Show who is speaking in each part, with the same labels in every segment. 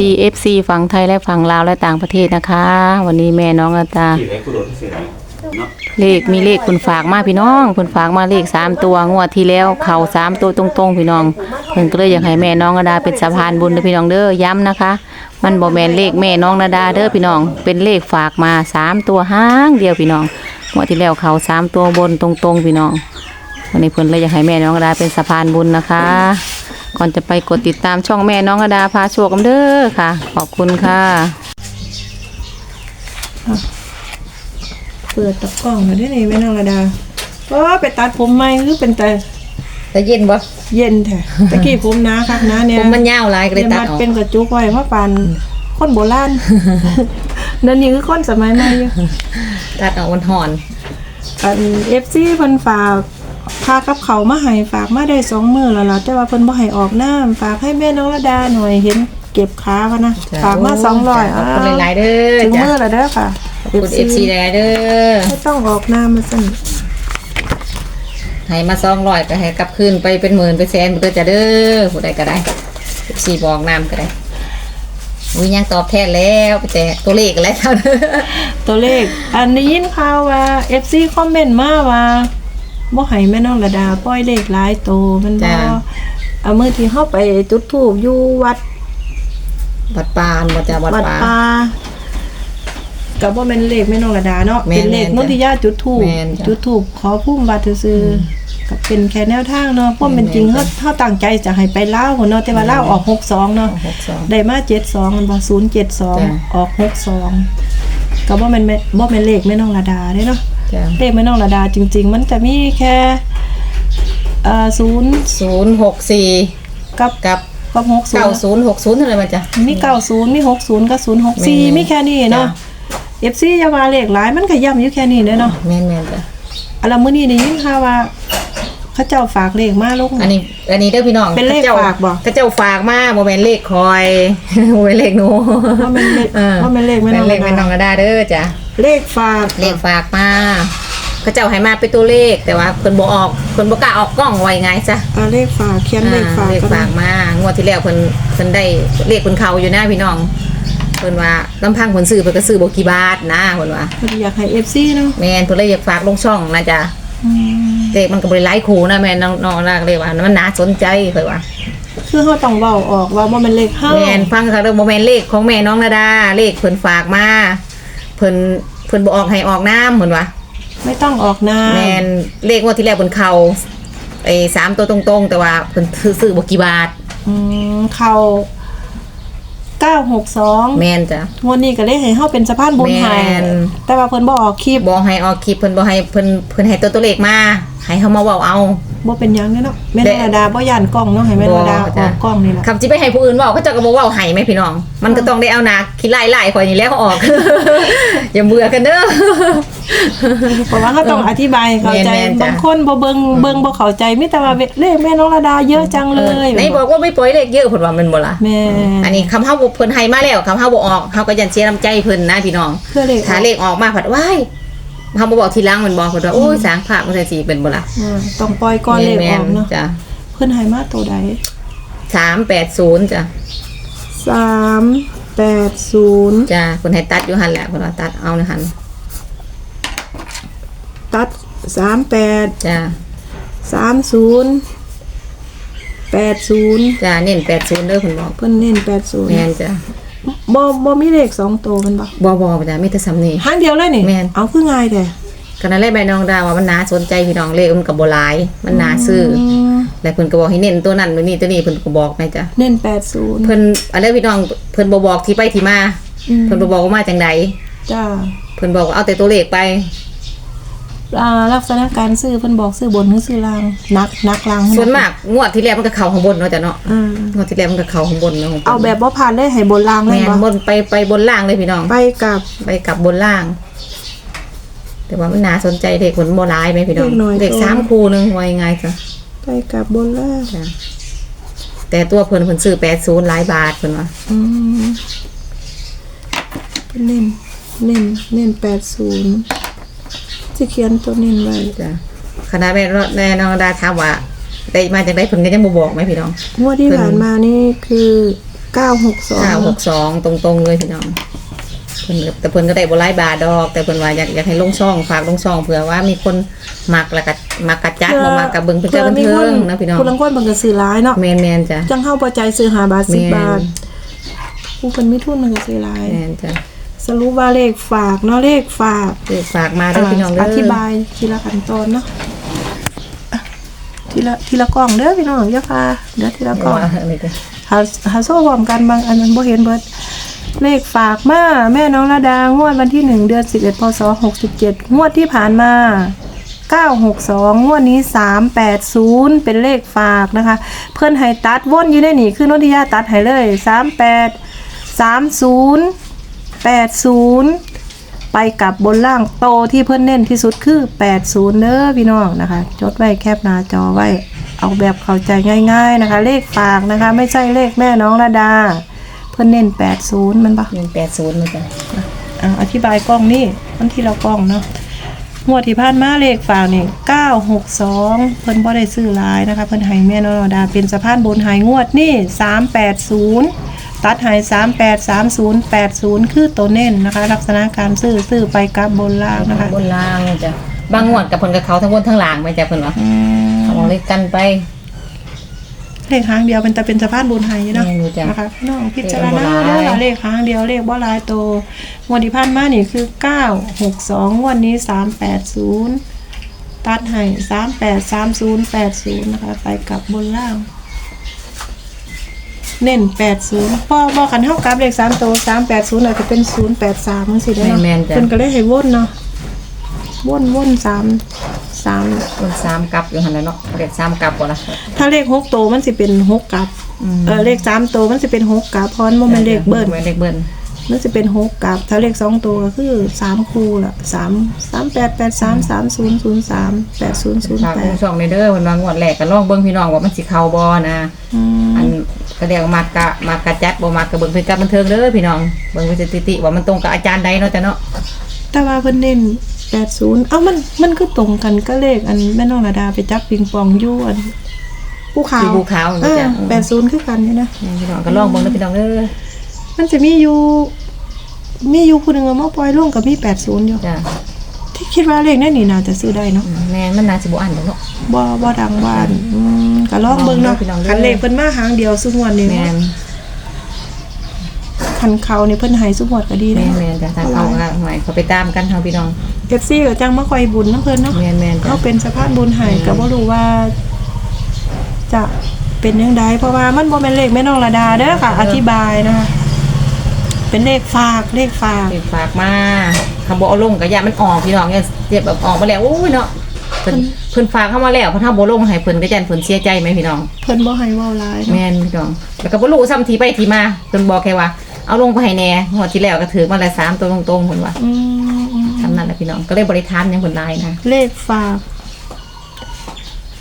Speaker 1: ดี FC ฝั่งไทยและฝั่งลาวและต่างประเทศนะคะ วันนี้แม่น้องอาตา
Speaker 2: ขี่ไรกูโดดเสียเนาะ
Speaker 1: เลขมีเลขคุณฝากมาพี่น้องคุณฝากมาเลขสามตัวงวดที่แล้วเข่าสามตัวตรงๆพี่น้องเพิ่นก็เลยอยากให้แม่น้องนาดาเป็นสะพานบุญเด้อพี่น้องเด้อย้ำนะคะ มันบ่แม่นเลขแม่น้องนาดาเด้อพี่น้อง เป็นเลขฝากมาสามตัวห้างเดียวพี่น้องงวดที่แล้วเข่าสามตัวบนตรงๆพี่น้องวันนี้เพิ่นเลยอยากให้แม่น้องนาดาเป็นสะพานบุญนะคะ ก่อนจะไปกดติดตามช่องแม่น้องนาดาพาโชคกันเด้อค่ะ ขอบคุณค่ะ
Speaker 3: เปิดตะกล้องมาได้ไหนแม่นางระดาเพราะว่าไปตัดผมใหม่คือเป็นแต่
Speaker 1: แต่เย็นบ่
Speaker 3: เย็นแท้ตะกี้ผมหนาคักหนะเนี่ย
Speaker 1: ผมมันยาวหลายก็เลย
Speaker 3: เดี๋ยว
Speaker 1: ตัด
Speaker 3: มัด
Speaker 1: ออก
Speaker 3: เป็นกระจุกไว้เพราะปานคนโบราณนั่นนี่คือคนสมัยใหม่อยู่
Speaker 1: ตัดออกมันหอน
Speaker 3: อัน FC เพิ่นฝาก พากับเขาวมาให้ฝากมาได้สองมื้อแล้วล่ะแต่ว่าเพิ่นบ่ให้ออกน้ำฝากให้แม่น้องระดาหน่อยเห็นเก็บขาพะนะฝากมา200
Speaker 1: ขอบคุณหลายๆเด้อ
Speaker 3: ถึง
Speaker 1: จ้ะ
Speaker 3: มื้อแล้วเด้อค่ะ
Speaker 1: ขอบคุณ FC หลายๆเด้อ
Speaker 3: ไม่ต้องออกน้ำมาสั่น
Speaker 1: ให้มา200ก็ให้กลับคืนไปเป็นหมื่นเป็นแสนเด้อจ้ะเด้อผู้ใดก็ได้ FC บอกนำก็ได้อุ้ยยังตอบแทนแล้วไปแต่ตัวเลขอะไรเท่าเด้อ
Speaker 3: ตัวเลข อันนี้ยินข่าวว่า FC คอมเมนต์มาว่า บ่ให้แม่น้องระดาปล่อยเลขหลายโตวมันบ่เอามื้อที่เฮาไปจุดธูปอยู่วัด
Speaker 1: วัดปานบ่จ้ะวัด
Speaker 3: วัด
Speaker 1: ปา
Speaker 3: ป่าก็บ่แม่นเลขแม่น้องระดาเนาะ
Speaker 1: แม่น
Speaker 3: เป็นเลข
Speaker 1: แม่น
Speaker 3: นนทิยาจุดธูป
Speaker 1: แม่นจ้ะ
Speaker 3: จุดธูปขอพุ่มวัดซื่อๆก็เป็นแค่แนวทางเนาะเพราะ
Speaker 1: แม่
Speaker 3: มันนจริง
Speaker 1: แม่
Speaker 3: เฮานเฮาตั้งใจจะให้ไปลาวพุ่นเนาะแต่ว่าลาวออก 62 เนาะ
Speaker 1: หกสอง
Speaker 3: ได้มา 72 มันบ่
Speaker 1: จ้ะ
Speaker 3: 072 ออก 62ก็บ่แม่นแม่บ่แม่นเลขแม่น้องระดาเด้เนาะ
Speaker 1: จ้ะ
Speaker 3: เลขแม่น้องระดาจริง ๆ มันจะมีแค่เอ่อ0
Speaker 1: 064
Speaker 3: กับ
Speaker 1: กับ
Speaker 3: กับ60
Speaker 1: 9060เท่าไหร่มาจ้ะ
Speaker 3: มี90มี60กับ
Speaker 1: แม่
Speaker 3: 064
Speaker 1: น
Speaker 3: มีแค่นี้เนาะ FC อย่าว่าเลขหลายมันก็ย่ำอยู่แค่นี้เด้อเนาะ
Speaker 1: แม่นๆจ้ะ
Speaker 3: อันละมื้อนี้ได้ยินข่าวว่าเขาเจ้าฝากเลขมาลง
Speaker 1: อันนี้ อันนี้เด้อพี่น้อง
Speaker 3: เป็นเลข
Speaker 1: จ้
Speaker 3: ฝากบ่
Speaker 1: กระเจ้าฝากมาบ่แม่นเลขคอยบ่แม่นเลขหนู
Speaker 3: ว่ามันเลข
Speaker 1: อ่
Speaker 3: ว่ามันเลขแม่น้อง
Speaker 1: เล
Speaker 3: ระ
Speaker 1: ขแม่น้อง
Speaker 3: ดา
Speaker 1: ระดาเด้อจ้ะ
Speaker 3: เลขฝาก
Speaker 1: เลขฝากมาเขาเจ้าให้มาเป็นตัวเลขแต่ว่าเพิ่นบ่ออกเพิ่นบ่กล้าออกกล้องไว้ไงซะ
Speaker 3: อ่าเลขฝากเขียนเลขฝาก
Speaker 1: อ่าเลข
Speaker 3: กัน
Speaker 1: ฝากมางวดที่แล้วเพิ่นเพิ่นได้เลขเพิ่นเข้าอยู่นะพี่น้องเพิ่นว่าลำพังเพิ่นซื้อเพิ่นก็ซื้อบ่กี่บาทนะเพิ่นว่า
Speaker 3: เพิ่นอยากให้ FC เนาะ
Speaker 1: แม่นเพิ่นเลยอยากฝากลงช่องนะจ๊ะ
Speaker 3: อืม
Speaker 1: เลขมันก็บ่ได้หลายคู่นะแม่น้องน้องลากเลยว่ามันน่าสนใจเพิ่นว่า
Speaker 3: คือเฮาต้องเว้าออกว่าบ่แม่นเลขเฮา
Speaker 1: แม่นฟังเขาเรื่องโมเมนเลขของแม่น้องนาดาเลขเพิ่นฝากมา เพิ่นเพิ่นบ่ออกให้ออกน้ำเหมือนว่า
Speaker 3: ไม่ต้องออกนาม
Speaker 1: แม่นเลขงวดที่แล้วเพิ่นเข้าไอ้สามตัวตรงๆ แต่ว่าเพิ่นซื้อซื้อบ่กี่บาท
Speaker 3: อืมเข้า962
Speaker 1: แม่นจ้ะ
Speaker 3: งวดนี้ก็เลยให้เฮาเป็นสะพานบุญให้
Speaker 1: แม่น
Speaker 3: แต่ว่าเพิ่นบ่ออกคลิป
Speaker 1: บ่ให้ออกคลิปเพิ่นบ่ให้เพิ่นเพิ่นให้ตัวตัวเลขมาให้เฮามาเว้าเอา
Speaker 3: บ่เป็นหยังเด้อเนาะแม่น
Speaker 1: เด้
Speaker 3: ระดาบ่ย่านกล้องเนาะให้แม่นระดาอ
Speaker 1: บ่จ้ะ
Speaker 3: อกกล้องนี่ล่ะ
Speaker 1: คำสิไปให้ผู้อื่นเว้าเขาเจ้าก็บ่เว้าให้แม่พี่น้อง มันก็ต้องได้เอาหนาขี้ไล่ๆข่อยนี่แหล้วออก อย่าเบื่อกันเด้อ
Speaker 3: เพราะว่าเขาต้องอธิบายให้เข้าใจ
Speaker 1: แม่นๆจ้ะ
Speaker 3: บางคนบ่เบิ่งเบิ่งบ่เข้าใจมีแต่ว่าเลขแม่น้องระดาเยอะจังเลย
Speaker 1: ไหนบอกว่าไม่ปล่อยเลขเยอะเพิ่นว่ามันบ่ล่ะ
Speaker 3: แม่
Speaker 1: อันนี้คำเฮาบ่เพิ่นให้มาแล้วคำเฮาบ่ออกเฮาก็ยันเสียน้ำใจเพิ่นนะพี่น้อง
Speaker 3: เพื่อเลข
Speaker 1: ถ้าเลขออกมาผัดว้าย เฮาบ่บอกทีหลังมันบอกเพิ่นว่าโอ้ยสร้างภาพมันจังซี่เป็นบ่ล่ะ
Speaker 3: อ่าต้องปล่อยก่อนเลขอ
Speaker 1: แม่
Speaker 3: อก
Speaker 1: น
Speaker 3: เนาะ
Speaker 1: ๆจ้ะ
Speaker 3: เพิ่นให้มาตัวใด
Speaker 1: 380จ้ะ
Speaker 3: 380
Speaker 1: จ้ะเพิ่นให้ตัดอยู่หั่นแหละเพิ่นว่าตัดเอาในหั่น
Speaker 3: ตัด38
Speaker 1: จ้ะ
Speaker 3: 30 80
Speaker 1: จ้ะเน้น80เด้อเพิ่นบอก
Speaker 3: เพิ่นเน้น
Speaker 1: แม่
Speaker 3: 80
Speaker 1: นจ้ะ
Speaker 3: บ่บ่มีเลขสองตัวมันบ่
Speaker 1: บ่บ่จ้ะมีแต่ซ้ำนี้
Speaker 3: หางเดียวเลยนี่
Speaker 1: แม่น
Speaker 3: เอาคือง่ายแต่
Speaker 1: ก็นั่นแหละแม่น้องดาว่ามันน่าสนใจพี่น้องเลขมันก็บ่หลาย มันน่าซื้ออ
Speaker 3: ม
Speaker 1: แล้วเพิ่นก็บอกให้เน้นตัวนั้นตัวนี้ตัวนี้เพิ่นก็บอกแม่จ้ะ
Speaker 3: เน้น80
Speaker 1: เพิ่นอะไรพี่น้องเพิ่นบ่บอกที่ไปที่มา
Speaker 3: อืม
Speaker 1: เพิ่นบ่บอกว่ามาจังได
Speaker 3: จ้า
Speaker 1: เพิ่นบอกว่าเอาแต่ตัวเลขไป
Speaker 3: อ่าลักษณะการซื้อเพิ่นบอกซื้อบนหรือซื้อล่างนักนักล่าง
Speaker 1: ส่วนมากงวดที่แล้วมันก็เข้าข้างบนเนาะจ้ะเนาะ
Speaker 3: อ่าง
Speaker 1: วดที่แล้วมันก็เข้าข้างบนเนาะของ
Speaker 3: เอาแบบบ่ผ่านเลยให้บนล่างเล
Speaker 1: แม่
Speaker 3: ย
Speaker 1: นบ
Speaker 3: บ่
Speaker 1: นไปไปบนล่างเลยพี่น้อง
Speaker 3: ไปกับ
Speaker 1: ไปกลับบนล่าง แต่ว่ามันน่าสนใจเด็กผลบ่หลายไหมพี่น้อง เด็กสามคู่หนึงว่ายังไงจ้ะ
Speaker 3: ไปกับบนล่าง
Speaker 1: จ้ะแต่ตัวเพิ่นเพิ่นซื้อ80หลายบาทเพิ่นว่า
Speaker 3: อืมเน้นเน้นเน้น80 สิเขียนตัวเน้นไว้
Speaker 1: จ้ะคณะแม่แม่น้องดาถามว่าได้มาจากไดเพิ่นก็ยังบ่บอกไหมพี่น้อง
Speaker 3: งวดที่
Speaker 1: เพิ่น
Speaker 3: ผ่านมานี่คือเก้าหกสอง
Speaker 1: เก้าหกสองตรงๆเลยพี่น้องเพิ่นก็แต่เพิ่นก็ได้บ่หลายบาทดอก แต่เพิ่นว่าอยากอยากให้ลงช่องฝากลงช่องเผื่อว่ามีคนมักแล้วก็มักกระจัดบ่มักกระเบิ่งเพิ่นจะบันเทิงนะพี่น้อง
Speaker 3: ผู้ลังคนเพิ่นก็ซื้อหลายเนาะ
Speaker 1: แม่นๆจ้ะ
Speaker 3: จังเข้าพอใจซื้อหาบาทสิบ
Speaker 1: แม่น
Speaker 3: บาทผู้คนไม่ทุนมันก็ซื้อหลาย
Speaker 1: แม่นจ้ะ
Speaker 3: สรุปว่าเลขฝากเนาะเลขฝาก
Speaker 1: เออฝากมาเด้อพี่น้องเด้อ
Speaker 3: อ
Speaker 1: อ
Speaker 3: ธิบายทีละขั้นตอนเนาะอะทีละทีละกล่องเด้อพี่น้องอย่าพาเดี๋ยวทีละกล่อง
Speaker 1: ว่าอะไรจ้ะ
Speaker 3: หาหาโซ่พร้อมกันบางอันมันบ่เห็นเบิด เลขฝากมาแม่น้องระดางวดวันที่หนึ่งเดือนสิบเอ็ดพศหกสิบเจ็ดงวดที่ผ่านมาเก้าหกสองงวดนี้สามแปดศูนย์เป็นเลขฝากนะคะ เพื่อนให้ตัดวนอยู่ในนี่คือนนทิยาตัดให้เลยสามแปดสามศูนย์ แปดศูนย์ไปกับบนล่างโตที่เพื่อนเน้นที่สุดคือแปดศูนย์เด้อพี่น้องนะคะ จดไว้แคบหน้าจอไว้ เอาแบบเข้าใจง่ายๆนะคะ เลขฝากนะคะ ไม่ใช่เลขแม่น้องระดา เพื่อนเน้นแปดศูนย์มันปะ
Speaker 1: เงิน80เลยจ้ะ
Speaker 3: อะอธิบายกล้องนี่มันที่เรากล้องเนาะงวดที่ผ่านมาเลขฝากนี่เก้าหกสองเพิ่นบ่ได้ซื้อหลายนะคะ เพิ่นให้แม่นรดาเป็นสะพานบนหายงวดนี่สามแปดศูนย์ ตัดหายสามแปดสามศูนย์แปดศูนย์คือตัวเน้นนะคะ ลักษณะการซื้อซื้อไปกับบนล่างนะคะ
Speaker 1: บนล่างจ้ะบางงวดกับเพิ่นกับเขาทั้งบนทั้งล่างไหมจ้ะเพิ่นว่า
Speaker 3: อืม
Speaker 1: เอาเลยกันไป
Speaker 3: เลขหางเดียวเป็นแต่เป็นสะพานบนหายอยู่เนาะ
Speaker 1: แม่นอยู่จ้ะ
Speaker 3: นะคะพี่น้องพิจารณา
Speaker 1: เลขบ่หลาย
Speaker 3: เด้อเลขหางเดียวเลขบ่หลายโตวงวดที่ผ่านมานี่คือเก้าหกสองวันนี้สามแปดศูนย์ตัดให้สามแปดสามศูนย์แปดศูนย์นะคะไปกับบนล่าง เน้นแปดศูนย์พอพอขันเท่ากับเลขสามตัวสามแปดศูนย์อาจจะเป็นศูนย์แปดสามมันสิได้เนาะ
Speaker 1: แม่นๆจ้ะ
Speaker 3: เพิ่นก็เลยให้วนเนาะวนวนสามสาม
Speaker 1: บนสามกลับอยู่หั่นแหละเนาะเรียกสามกลับบ่ล่ะ
Speaker 3: ถ้าเลขหกตัวมันสิเป็นหกกับ
Speaker 1: อืม
Speaker 3: เออเลขสามตัวมันสิเป็นหกกับเพราะมันบ่แมันเลขเบิ้ล
Speaker 1: แม่นเลขเบิ้ล
Speaker 3: มันสิเป็นหกกับถ้าเลขสองตัวก็คือสามคูละสามสามแปดแปดสามสามศูนย์ศูนย์สามแปดศูนย์ศูนย์
Speaker 1: ฝาก
Speaker 3: แป
Speaker 1: ผู้
Speaker 3: ด
Speaker 1: ช่องในเด้อเพิ่นว่างวดแรกก็ลองเบิ่งพี่น้องว่ามันสิเข้าบ่นะ
Speaker 3: อืม
Speaker 1: อันก็เรียกว่ามากกะมากกะจัดบ่มากกะเบิ่งเพิ่นกับบันเทิงเด้อพี่น้องเบิ่งเป็นสถิติว่ามันตรงกับอาจารย์ใดเนาะจ้ะเนาะ
Speaker 3: แต่ว่าเพิ่นเน้นแปดศูนย์เอ้ามันมันคือตรงกันก็เลขอันแม่น้องระดาไปจับปิงปองอยู่อันภูเขา
Speaker 1: สีภูขาว
Speaker 3: เอ
Speaker 1: นี่
Speaker 3: อ
Speaker 1: จ้ะ
Speaker 3: แปดศูนย์คือกันอยู่นะ
Speaker 1: พี่น้องก็ลองเบิ่งเด้อพี่น้องเด้อ
Speaker 3: มันจะมีอยู่ มีอยู่คนหนึ่งเอามาปล่อยลงกับมีแปดศูนย์อยู่
Speaker 1: จ้ะ
Speaker 3: ที่คิดว่าเลขนั่นนี่น่าจะซื้อได้เนาะ
Speaker 1: อืมแม่นมันน่าสิบ่อันเด้อเนาะ
Speaker 3: บ่บ่ดังบ้านอืมก็ลองเบิ่งเนาะ
Speaker 1: ลองเบิ่งพี่น้องเด้อ
Speaker 3: คันเลขเพิ่นมาหางเดียวซุงวดนี่
Speaker 1: แม่น
Speaker 3: คันเขานี่เพิ่นให้ซุงวดก็ดี
Speaker 1: แม่
Speaker 3: นะ
Speaker 1: นแม่นจ้ะถ้าเข้าก็หน่อยเขาไปตามกันเฮาพี่น้อง
Speaker 3: เอฟซีก็จังมาคอยบุญนํเพิ่นเนาะ
Speaker 1: แม่นแม่นจ้ะ
Speaker 3: เขาเป็นสะพานบุญให้ก็บ่รู้ว่า จะเป็นยังไงเพราะว่ามันบ่แม่นเลขแม่น้องระดาเด้อค่ะ อธิบายนะคะ เป็นเลขฝากเลขฝาก
Speaker 1: เพิ่นฝากมาคำบ่เอาลงก็อย่ามันออกพี่น้องเนี่ยเจ็บแบบออกมาแล้วโอ้ยเนาะเพิ่นเพิ่นฝากเข้ามาแล้วเพิ่นเฮาบ่ลงให้เพิ่นก็จันเพิ่นเสียใจไหมพี่น้อง
Speaker 3: เพิ่นบ่ให้เว้าหลายเนาะ
Speaker 1: แม่นพี่น้องแล้วก็บ่รู้ซ้ำทีไปทีมาเพิ่นบอกแค่ว่าเอาลงไปให้แหน่งวดที่แล้วก็ถือมาแล้วสามตัวตรงๆเพิ่นว่า
Speaker 3: อืมอืม
Speaker 1: ทำนั่นแหละพี่น้องก็เลยบริทานหยังเพิ่นหลายนะ
Speaker 3: เลขฝาก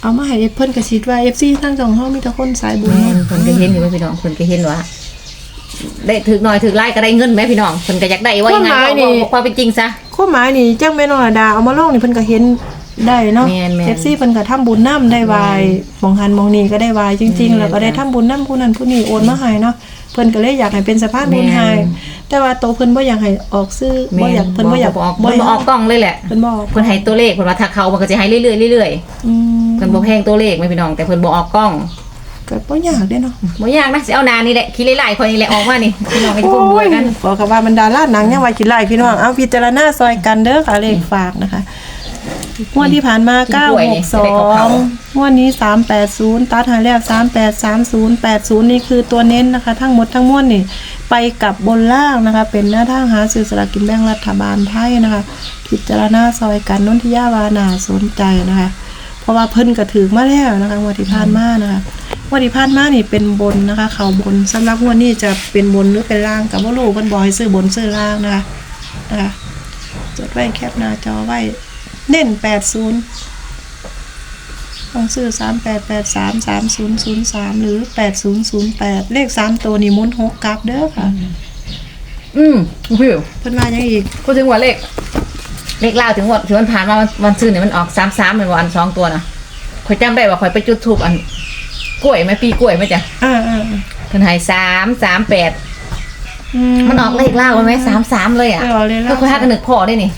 Speaker 3: เอามาให้เพิ่นก็คิดว่า FC ทั้งสองเฮามีแต่คนสายบุญ
Speaker 1: แม่น
Speaker 3: เนาะ
Speaker 1: เพิ่นก็เห็นอยู่ว่าพี่น้องเพิ่นก็เห็นว่า ได้ถือหน่อยถือหลายก็ได้เงินแหมพี่น้องเพิ่นก็อยากได้ว่ายังไงบอกบอกความเป็นจริงซะ
Speaker 3: ความหมายนี่จังแม่น้องระดาเอามาลงนี่เพิ่นก็เห็นได้เนาะ
Speaker 1: แม่นแม่น
Speaker 3: FC เพิ่นก็ทำบุญนํได้วายมองหันมองนี่ก็ได้วายจริง ๆ แล้วก็ได้ทำบุญนํผู้นั้นผู้นี้โอนมาให้เนาะเพิ่นก็เลยอยากให้เป็นสะพานบุญให้แต่ว่าโตเพิ่นบ่อยากให้ออกซื้อบ่อยากเพิ่นบ่อยาก
Speaker 1: บ่ออกเพิ่นบ่ออกกล้องเลยแหละ
Speaker 3: เพิ่นบ่ออก
Speaker 1: เพิ่นให้ตัวเลขเพิ่นว่าถ้าเขามันก็จะให้เรื่อยๆเรื่อย
Speaker 3: อืม
Speaker 1: ๆเพิ่นบ่แพงตัวเลขไหมพี่น้องแต่เพิ่นบ่ออกกล้อง
Speaker 3: ก็บ่อยากเด้เนาะ
Speaker 1: บ่ยากนะสิเอาหนานี่แหละคิดหลายๆคนนี่แหละออกมานี่พี่น้องก็จะพุ่มบวยกัน
Speaker 3: บอกกับว่าบรรดาลาดหนังยังว่าคิดไล่พี่น้องเอาพิจารณาซอยกันเด้อค่ะเลขฝากนะคะงวดที่ผ่านมา 962งวดนี้ 380 ตัดหายแล้ว 3830 80 นี่คือตัวเน้นนะคะ ทั้งหมดทั้งมวลนี่ ไปกับบนล่างนะคะ เป็นหน้าทางหาซื้อสลากกินแบ่งรัฐบาลไทยนะคะพิจารณาซอยกันนนทิยาวานาสนใจนะคะ เพราะว่าเพิ่นก็ถือมาแล้วนะคะงวดที่ผ่านมานะคะง วดที่ผ่านมานี่เป็นบนนะคะ เขาบนสำหรับงวดนี้จะเป็นบนหรือเป็นล่างกับว่ารู้เพิ่นบอกให้ซื้อบนซื้อล่างนะคะนะคะจดไว้แคปหน้าจอไว้เน้น80ต้องซื้อ3883 3003หรือ8008เลข3ตัวนี่หมุนหกกลับเด้อค่ะ
Speaker 1: อืมพี่
Speaker 3: เพิ่นว่าหยังอีก
Speaker 1: พูดถึงว่าเลข เลขเล่าวถึงวันที่มันผ่านมาวันวันซื้อเนี่ยมันออก33เป็นวันสองตัวนะข่อยจำได้ว่าข่อยไปจุดทูบอัน กล้วยไหมปีกล้วยไหมจ้ะ
Speaker 3: อ่าอ่า
Speaker 1: พพิ่นให้สามสามแปดมันออกเลขเล่าไหมสามสามเลยอะ
Speaker 3: เออเลขเล่า
Speaker 1: ก็คือฮักกันนึกพอได้นี่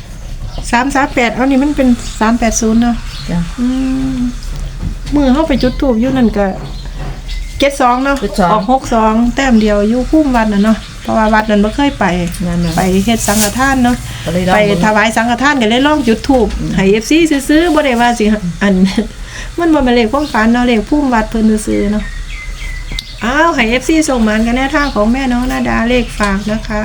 Speaker 3: สามสามแปดเอานี่มันเป็นสามแปดศูนย์เนาะ
Speaker 1: จ้ะ
Speaker 3: อืมมือเข้าไปจุดทูบอยู่นั่นก็เจ็ดสองเนาะ
Speaker 1: เจ็ดสอง
Speaker 3: ออกหกสองแต้มเดียวอยู่พุ่มวัดน่ะเนาะเพราะว่าวัดนั้นไม่เคยไป
Speaker 1: นั่นน่ะ
Speaker 3: ไปเฮ็ดสังฆทานเนาะ
Speaker 1: ก็เลยลอง
Speaker 3: ไป
Speaker 1: เบิ่ง
Speaker 3: ถวายสังฆทานก็เลยลองจุดทูบให้เอฟซีซื้อๆบ่ได้ว่าสิอัน มันบ่แม่นเลขความฝันเนาะเลขพุ่มวัดเพิ่นซื้อเนาะอ้าวให้เอฟซีส่งมานกันแน่ทางของแม่น้องนาดาเลขฝากนะคะ